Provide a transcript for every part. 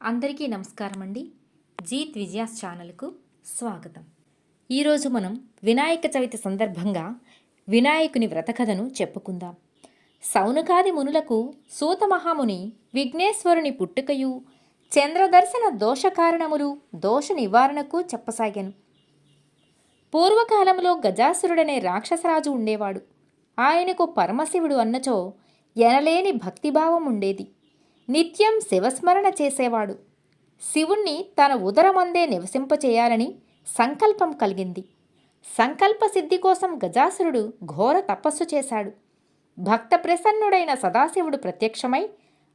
అందరికీ నమస్కారం అండి జీత్ విజయాస్ ఛానల్కు స్వాగతం. ఈరోజు మనం వినాయక చవితి సందర్భంగా వినాయకుని వ్రతకథను చెప్పుకుందాం. సౌనకాది మునులకు సూత మహాముని విఘ్నేశ్వరుని పుట్టుకయు చంద్రదర్శన దోష కారణములు దోష నివారణకు చెప్పసాగాను. పూర్వకాలంలో గజాసురుడనే రాక్షసరాజు ఉండేవాడు. ఆయనకు పరమశివుడు అన్నచో ఎనలేని భక్తిభావం ఉండేది. నిత్యం శివస్మరణ చేసేవాడు. శివుణ్ణి తన ఉదరమందే నివసింపచేయాలని సంకల్పం కలిగింది. సంకల్ప సిద్ధి కోసం గజాసురుడు ఘోర తపస్సు చేశాడు. భక్త ప్రసన్నుడైన సదాశివుడు ప్రత్యక్షమై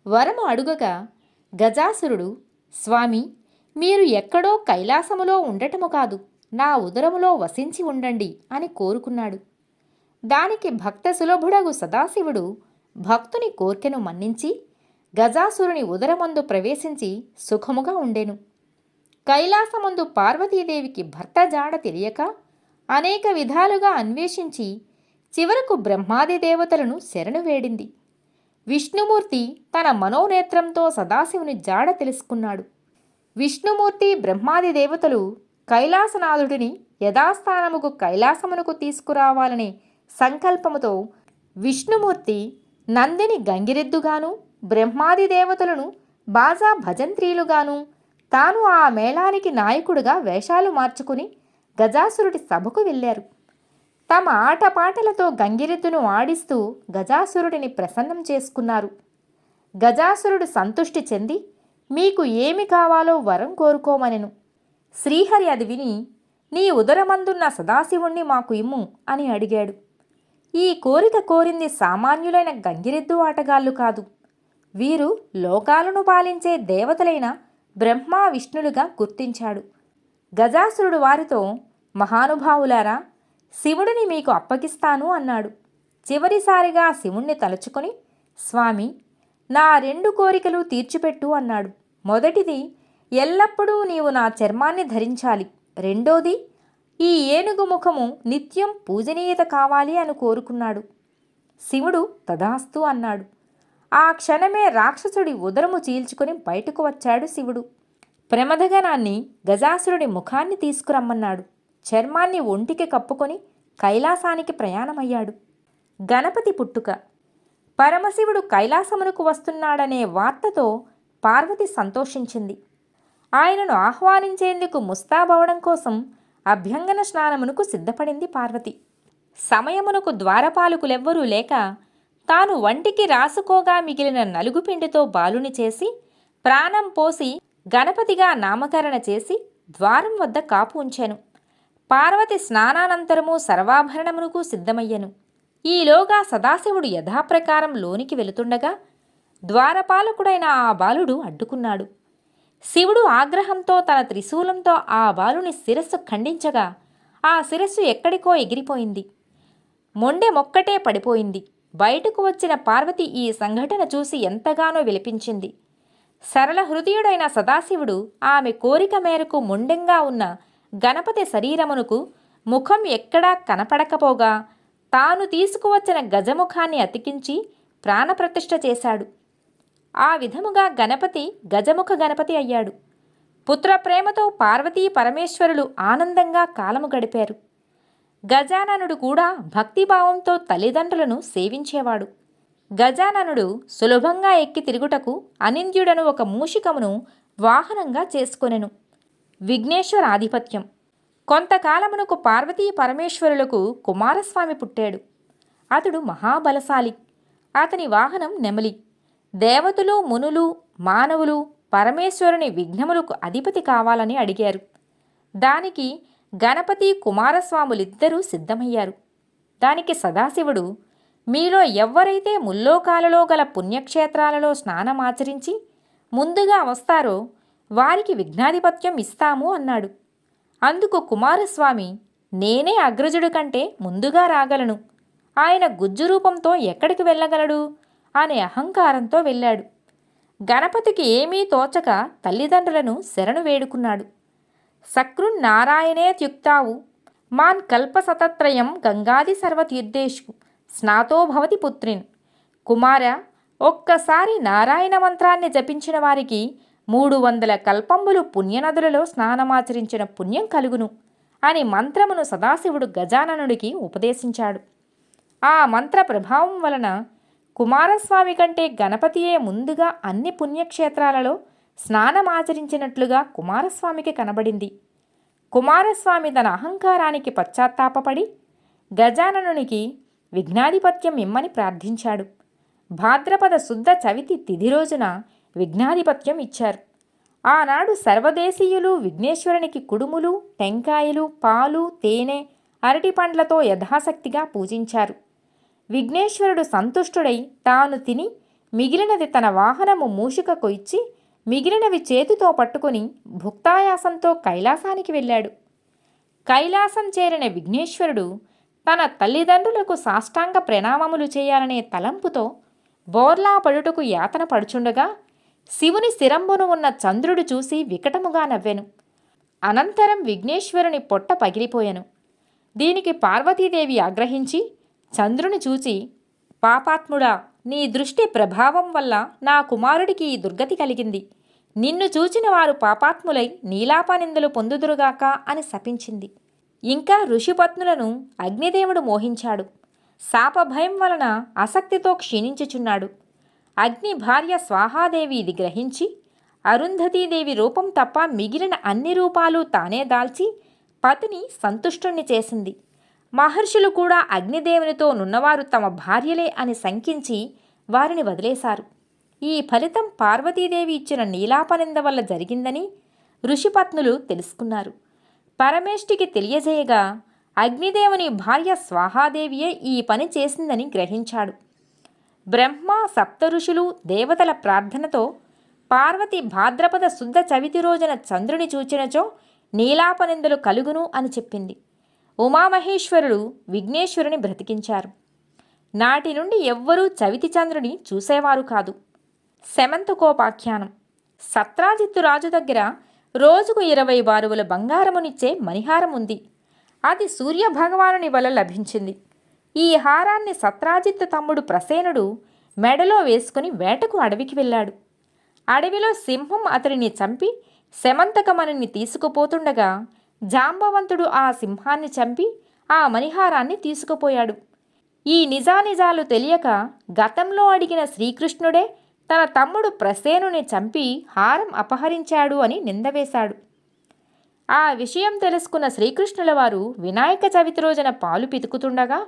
వరము అడుగగా గజాసురుడు స్వామి మీరు ఎక్కడో కైలాసములో ఉండటము కాదు నా ఉదరములో వసించి ఉండండి అని కోరుకున్నాడు. దానికి భక్త సులభుడగు సదాశివుడు భక్తుని కోర్కెను మన్నించి గజాసురుని ఉదరమందు ప్రవేశించి సుఖముగా ఉండెను. కైలాసమందు పార్వతీదేవికి భర్త జాడ తెలియక అనేక విధాలుగా అన్వేషించి చివరకు బ్రహ్మాది దేవతలను శరణు వేడింది. విష్ణుమూర్తి తన మనోనేత్రంతో సదాశివుని జాడ తెలుసుకున్నాడు. విష్ణుమూర్తి బ్రహ్మాది దేవతలు కైలాసనాథుడిని యథాస్థానముకు కైలాసమునకు తీసుకురావాలనే సంకల్పముతో విష్ణుమూర్తి నందిని గంగిరెద్దుగాను బ్రహ్మాది దేవతలను బాజా భజంత్రీలుగాను తాను ఆ మేళానికి నాయకుడుగా వేషాలు మార్చుకుని గజాసురుడి సభకు వెళ్ళారు. తమ ఆటపాటలతో గంగిరెద్దును ఆడిస్తూ గజాసురుడిని ప్రసన్నం చేసుకున్నారు. గజాసురుడు సంతుష్టి చెంది మీకు ఏమి కావాలో వరం కోరుకోమనెను. శ్రీహరి అది విని నీ ఉదరమందున్న సదాశివుణ్ణి మాకు ఇమ్ము అని అడిగాడు. ఈ కోరిక కోరింది సామాన్యులైన గంగిరెద్దు ఆటగాళ్ళు కాదు. వీరు లోకాలను పాలించే దేవతలైన బ్రహ్మ విష్ణులుగా గుర్తించాడు. గజాసురుడు వారితో మహానుభావులారా శివుడిని మీకు అప్పగిస్తాను అన్నాడు. చివరిసారిగా శివుణ్ణి తలుచుకొని స్వామి నా రెండు కోరికలు తీర్చిపెట్టు అన్నాడు. మొదటిది ఎల్లప్పుడూ నీవు నా చర్మాన్ని ధరించాలి. రెండోది ఈ ఏనుగు ముఖము నిత్యం పూజనీయత కావాలి అని కోరుకున్నాడు. శివుడు తదాస్తు అన్నాడు. ఆ క్షణమే రాక్షసుడి ఉదరము చీల్చుకుని బయటకు వచ్చాడు శివుడు. ప్రమదగణాన్ని గజాసురుడి ముఖాన్ని తీసుకురమ్మన్నాడు. చర్మాన్ని ఒంటికి కప్పుకొని కైలాసానికి ప్రయాణమయ్యాడు. గణపతి పుట్టుక. పరమశివుడు కైలాసమునకు వస్తున్నాడనే వార్తతో పార్వతి సంతోషించింది. ఆయనను ఆహ్వానించేందుకు ముస్తాబవడం కోసం అభ్యంగన స్నానమునకు సిద్ధపడింది పార్వతి. సమయమునకు ద్వారపాలకులెవ్వరూ లేక తాను వంటికి రాసుకోగా మిగిలిన నలుగుపిండితో బాలుని చేసి ప్రాణం పోసి గణపతిగా నామకరణ చేసి ద్వారం వద్ద కాపు ఉంచాను. పార్వతి స్నానానంతరము సర్వాభరణమునకు సిద్ధమయ్యను. ఈలోగా సదాశివుడు యథాప్రకారం లోనికి వెళుతుండగా ద్వారపాలకుడైన ఆ బాలుడు అడ్డుకున్నాడు. శివుడు ఆగ్రహంతో తన త్రిశూలంతో ఆ బాలుని శిరస్సు ఖండించగా ఆ శిరస్సు ఎక్కడికో ఎగిరిపోయింది. మొండె మొక్కటే పడిపోయింది. బయటకు వచ్చిన పార్వతి ఈ సంఘటన చూసి ఎంతగానో విలిపించింది. సరళ హృదయుడైన సదాశివుడు ఆమె కోరిక మేరకు మొండెంగా ఉన్న గణపతి శరీరమునకు ముఖం ఎక్కడా కనపడకపోగా తాను తీసుకువచ్చిన గజముఖాన్ని అతికించి ప్రాణప్రతిష్ఠ చేశాడు. ఆ విధముగా గణపతి గజముఖ గణపతి అయ్యాడు. పుత్రప్రేమతో పార్వతీ పరమేశ్వరులు ఆనందంగా కాలము గడిపారు. గజాననుడు కూడా భక్తిభావంతో తల్లిదండ్రులను సేవించేవాడు. గజాననుడు సులభంగా ఎక్కి తిరుగుటకు అనింద్యుడను ఒక మూషికమును వాహనంగా చేసుకొనెను. విఘ్నేశ్వర ఆధిపత్యం కొంతకాలమునకు పార్వతీ పరమేశ్వరులకు కుమారస్వామి పుట్టాడు. అతడు మహాబలశాలి. అతని వాహనం నెమలి. దేవతలు మునులు మానవులు పరమేశ్వరుని విఘ్నములకు అధిపతి కావాలని అడిగారు. దానికి గణపతి కుమారస్వాములిద్దరూ సిద్ధమయ్యారు. దానికి సదాశివుడు మీలో ఎవ్వరైతే ముల్లోకాలలో గల పుణ్యక్షేత్రాలలో స్నానమాచరించి ముందుగా వస్తారో వారికి విఘ్నాధిపత్యం ఇస్తాము అన్నాడు. అందుకు కుమారస్వామి నేనే అగ్రజుడు కంటే ముందుగా రాగలను. ఆయన గుజ్జు రూపంతో ఎక్కడికి వెళ్ళగలడు? అనే అహంకారంతో వెళ్ళాడు. గణపతికి ఏమీ తోచక తల్లిదండ్రులను శరణు వేడుకున్నాడు. సకృన్నారాయణేత్యుక్తావు మాన్ కల్పసతత్రయం గంగాది సర్వతీర్థేషు. స్నాతో భవతి పుత్రిన్. కుమార ఒక్కసారి నారాయణ మంత్రాన్ని జపించిన వారికి మూడు వందల కల్పంబులు పుణ్యనదులలో స్నానమాచరించిన పుణ్యం కలుగును అని మంత్రమును సదాశివుడు గజాననుడికి ఉపదేశించాడు. ఆ మంత్ర ప్రభావం వలన కుమారస్వామి కంటే గణపతియే ముందుగా అన్ని పుణ్యక్షేత్రాలలో స్నానమాచరించినట్లుగా కుమారస్వామికి కనబడింది. కుమారస్వామి తన అహంకారానికి పశ్చాత్తాపపడి గజాననునికి విఘ్నాధిపత్యం ఇమ్మని ప్రార్థించాడు. భాద్రపద శుద్ధ చవితి తిథి రోజున విఘ్నాధిపత్యం ఇచ్చారు. ఆనాడు సర్వదేశీయులు విఘ్నేశ్వరునికి కుడుములు టెంకాయలు పాలు తేనె అరటి పండ్లతో యథాశక్తిగా పూజించారు. విఘ్నేశ్వరుడు సంతుష్టుడై తాను తిని మిగిలినది తన వాహనము మూషికకు ఇచ్చి మిగిలినవి చేతితో పట్టుకుని భుక్తాయాసంతో కైలాసానికి వెళ్ళాడు. కైలాసం చేరిన విఘ్నేశ్వరుడు తన తల్లిదండ్రులకు సాష్టాంగ ప్రణామములు చేయాలనే తలంపుతో బోర్లా పడుటకు యాతన పడుచుండగా శివుని శిరంబును ఉన్న చంద్రుడు చూసి వికటముగా నవ్వెను. అనంతరం విఘ్నేశ్వరుని పొట్ట పగిలిపోయెను. దీనికి పార్వతీదేవి ఆగ్రహించి చంద్రుని చూచి పాపాత్ముడా నీ దృష్టి ప్రభావం వల్ల నా కుమారుడికి ఈ దుర్గతి కలిగింది. నిన్ను చూచిన వారు పాపాత్ములై నీలాపనిందలు పొందుదురుగాక అని శపించింది. ఇంకా ఋషిపత్నులను అగ్నిదేవుడు మోహించాడు. శాపభయం వలన ఆసక్తితో క్షీణించుచున్నాడు. అగ్ని భార్య స్వాహాదేవి ఇది గ్రహించి అరుంధతీదేవి రూపం తప్ప మిగిలిన అన్ని రూపాలు తానే దాల్చి పతిని సంతుష్టుణ్ణి చేసింది. మహర్షులు కూడా అగ్నిదేవునితో నున్నవారు తమ భార్యలే అని శంకించి వారిని వదిలేశారు. ఈ ఫలితం పార్వతీదేవి ఇచ్చిన నీలాపనింద వల్ల జరిగిందని ఋషిపత్నులు తెలుసుకున్నారు. పరమేష్టికి తెలియజేయగా అగ్నిదేవుని భార్య స్వాహాదేవియే ఈ పని చేసిందని గ్రహించాడు. బ్రహ్మ సప్త ఋషులు దేవతల ప్రార్థనతో పార్వతి భాద్రపద శుద్ధ చవితి రోజున చంద్రుని చూచినచో నీలాపనిందలు కలుగును అని చెప్పింది. ఉమామహేశ్వరుడు విఘ్నేశ్వరుని బ్రతికించారు. నాటి నుండి ఎవ్వరూ చవితి చంద్రుని చూసేవారు కాదు. శమంతకోపాఖ్యానం. సత్రాజిత్తు రాజు దగ్గర రోజుకు ఇరవై బారువుల బంగారమునిచ్చే మణిహారం ఉంది. అది సూర్యభగవానుని వల్ల లభించింది. ఈ హారాన్ని సత్రాజిత్తు తమ్ముడు ప్రసేనుడు మెడలో వేసుకుని వేటకు అడవికి వెళ్ళాడు. అడవిలో సింహం అతడిని చంపి శమంతకమణిని తీసుకుపోతుండగా జాంబవంతుడు ఆ సింహాన్ని చంపి ఆ మణిహారాన్ని తీసుకుపోయాడు. ఈ నిజానిజాలు తెలియక గతంలో అడిగిన శ్రీకృష్ణుడే తన తమ్ముడు ప్రసేనుని చంపి హారం అపహరించాడు అని నిందవేశాడు ఆ విషయం తెలుసుకున్న శ్రీకృష్ణుల వారు వినాయక చవితి రోజున పాలు పితుకుతుండగా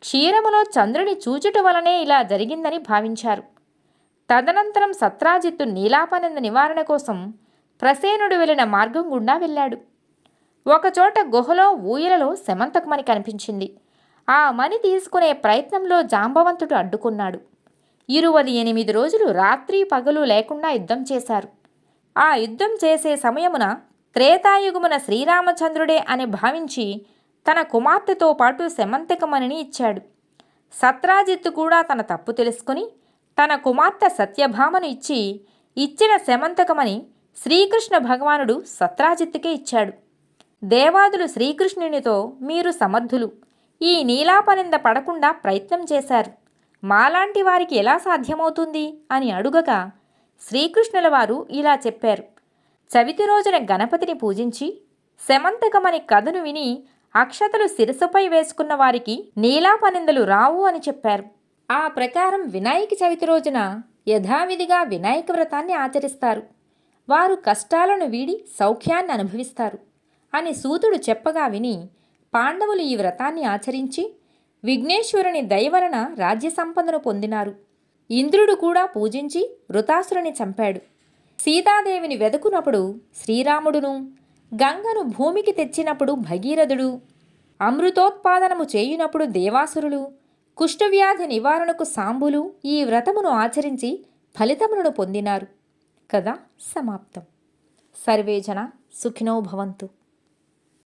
క్షీరములో చంద్రుని చూచుట వలనే ఇలా జరిగిందని భావించారు. తదనంతరం సత్రాజిత్తు నీలాపనంద నివారణ కోసం ప్రసేనుడు వెళ్ళిన మార్గం గుండా వెళ్ళాడు. ఒకచోట గుహలో ఊయలలో శమంతకమణి కనిపించింది. ఆ మణి తీసుకునే ప్రయత్నంలో జాంబవంతుడు అడ్డుకున్నాడు. ఇరువది ఎనిమిది రోజులు రాత్రి పగలు లేకుండా యుద్ధం చేశారు. ఆ యుద్ధం చేసే సమయమున త్రేతాయుగమున శ్రీరామచంద్రుడే అని భావించి తన కుమార్తెతో పాటు శమంతకమణిని ఇచ్చాడు. సత్రాజిత్తు కూడా తన తప్పు తెలుసుకుని తన కుమార్తె సత్యభామను ఇచ్చి ఇచ్చిన శమంతకమని శ్రీకృష్ణ భగవానుడు సత్రాజిత్తుకే ఇచ్చాడు. దేవాదులు శ్రీకృష్ణునితో మీరు సమర్థులు. ఈ నీలాపనింద పడకుండా ప్రయత్నం చేశారు. మాలాంటి వారికి ఎలా సాధ్యమవుతుంది? అని అడుగగా శ్రీకృష్ణుల వారు ఇలా చెప్పారు. చవితి రోజున గణపతిని పూజించి శమంతకమని కథను విని అక్షతలు శిరసుపై వేసుకున్న వారికి నీలాపనిందలు రావు అని చెప్పారు. ఆ ప్రకారం వినాయక చవితి రోజున యథావిధిగా వినాయక వ్రతాన్ని ఆచరిస్తారు. వారు కష్టాలను వీడి సౌఖ్యాన్ని అనుభవిస్తారు. అని సూతుడు చెప్పగా విని పాండవులు ఈ వ్రతాన్ని ఆచరించి విఘ్నేశ్వరుని దయవలన రాజ్య సంపదను పొందినారు. ఇంద్రుడు కూడా పూజించి వృతాసురుని చంపాడు. సీతాదేవిని వెదుకునప్పుడు శ్రీరాముడును గంగను భూమికి తెచ్చినప్పుడు భగీరథుడు అమృతోత్పాదనము చేయునప్పుడు దేవాసురులు కుష్ఠవ్యాధి నివారణకు సాంబులు ఈ వ్రతమును ఆచరించి ఫలితములను పొందినారు. కదా సమాప్తం. సర్వేజన సుఖినో భవంతు.